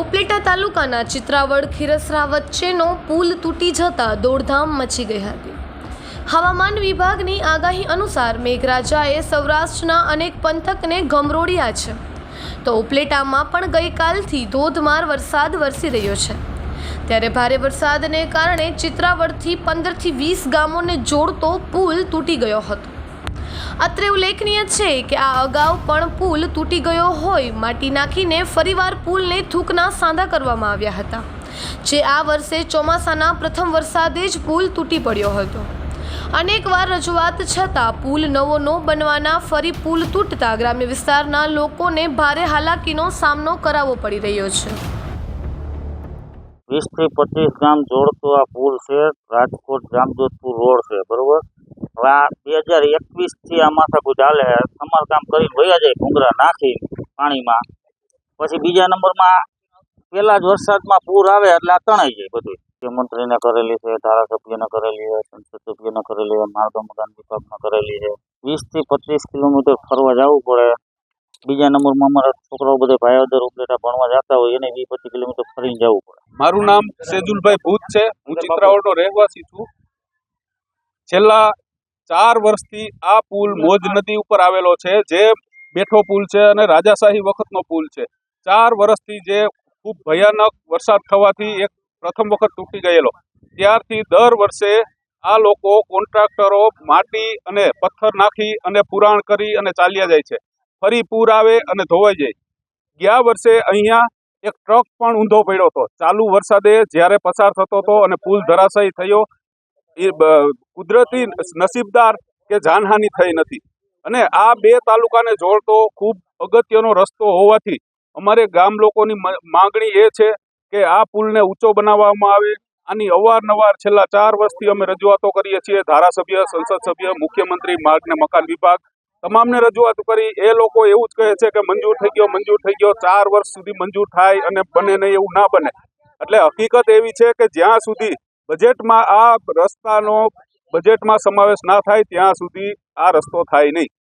ઉપલેટા તાલુકાના ચિત્રાવડ ખીરસરા વચ્ચેનો પુલ તૂટી જતા દોડધામ મચી ગઈ હતી. હવામાન વિભાગની આગાહી અનુસાર મેઘરાજાએ સૌરાષ્ટ્રના અનેક પંથકને ગમરોડ્યા છે. તો ઉપલેટામાં પણ ગઈકાલથી ધોધમાર વરસાદ વરસી રહ્યો છે. ત્યારે ભારે વરસાદને કારણે ચિત્રાવડથી પંદરથી વીસ ગામોને જોડતો પુલ તૂટી ગયો હતો. અત્રે ઉલ્લેખનીય છે કે આ અગાઉ પણ પુલ તૂટી ગયો હોય, માટી નાખીને ફરીવાર પુલને થૂકના સાંધા કરવામાં આવ્યા હતા. જે આ વર્ષે ચોમાસાના પ્રથમ વરસાદે જ પુલ તૂટી પડ્યો હતો. અનેકવાર રજૂઆત છતાં પુલ નવો ન બનવાના ફરી પુલ તૂટતા ગ્રામ્ય વિસ્તારના લોકોને ભારે હાલાકીનો સામનો કરાવવો પડી રહ્યો છે. વીસથી પચીસ ગામ જોડતો આ પુલ છે. રાજકોટ, જામજોધપુર રોડ છે, બરોબર? બે હજાર એકવીસથી આ માથાકૂટ ચાલે સમારકામ કરીને વયા જાય ઘૂંઘરા નાખી પાણીમાં. પછી બીજા નંબરમાં પેલા જ વરસાદમાં પૂર આવે એટલે આ તણાઈ જાય બધું. મુખ્યમંત્રીને કરેલી છે ધારાસભ્યને કરેલી છે સંસદ સભ્યને કરેલી છે માર્ગ મકાન વિભાગને કરેલી છે. વીસથી પચીસ કિલોમીટર ફરવા જવું પડે. બીજા નંબરમાં અમારા છોકરાઓ બધા ભાઈઓદર ઉપલેટા ભણવા જતા હોય એને વીસ પચીસ કિલોમીટર ફરીને જવું પડે. મારું નામ સેજુલભાઈ ભૂત છે. હું ચિત્રાવડનો રહેવાસી છું. છેલ્લા ચાર વર્ષથી આ પુલ મોજ નદી ઉપર આવેલો છે. જે બેઠો પુલ છે અને રાજાશાહી વખતનો પુલ છે. ચાર વર્ષથી જે ખૂબ ભયાનક વરસાદ થવાથી એક પ્રથમ વખત તૂટી ગયેલો. ત્યારથી દર વર્ષે આ લોકો કોન્ટ્રાક્ટરો માટી અને પથ્થર નાખી અને પુરાણ કરી અને ચાલ્યા જાય છે. ફરી પૂર આવે અને ધોવાઈ જાય. ગયા વર્ષે અહીંયા એક ટ્રક પણ ઊંધો પડ્યો હતો. ચાલુ વરસાદે જ્યારે પસાર થતો હતો અને પુલ ધરાશાયી થયો એ કુદરતી નસીબદાર કે જાનહાનિ થઈ નથી. અને આ બે તાલુકાને જોડતો ખૂબ અગત્યનો રસ્તો હોવાથી અમારે ગામ લોકોની માંગણી એ છે કે આ પુલને ઊંચો બનાવવામાં આવે. આની અવારનવાર છેલ્લા ચાર વર્ષથી અમે રજૂઆતો કરીએ છીએ. ધારાસભ્ય, સંસદ સભ્ય, મુખ્યમંત્રી માર્ગ ને મકાન વિભાગ. તમામને રજૂઆત કરી. એ લોકો એવું જ કહે છે કે મંજૂર થઈ ગયો, મંજૂર થઈ ગયો. ચાર વર્ષ સુધી મંજૂર થાય અને બને નહીં એવું ના બને. એટલે હકીકત એવી છે કે જ્યાં સુધી બજેટમાં આ રસ્તાનો બજેટમાં સમાવેશ ના થાય ત્યાં સુધી આ રસ્તો થાય નહીં.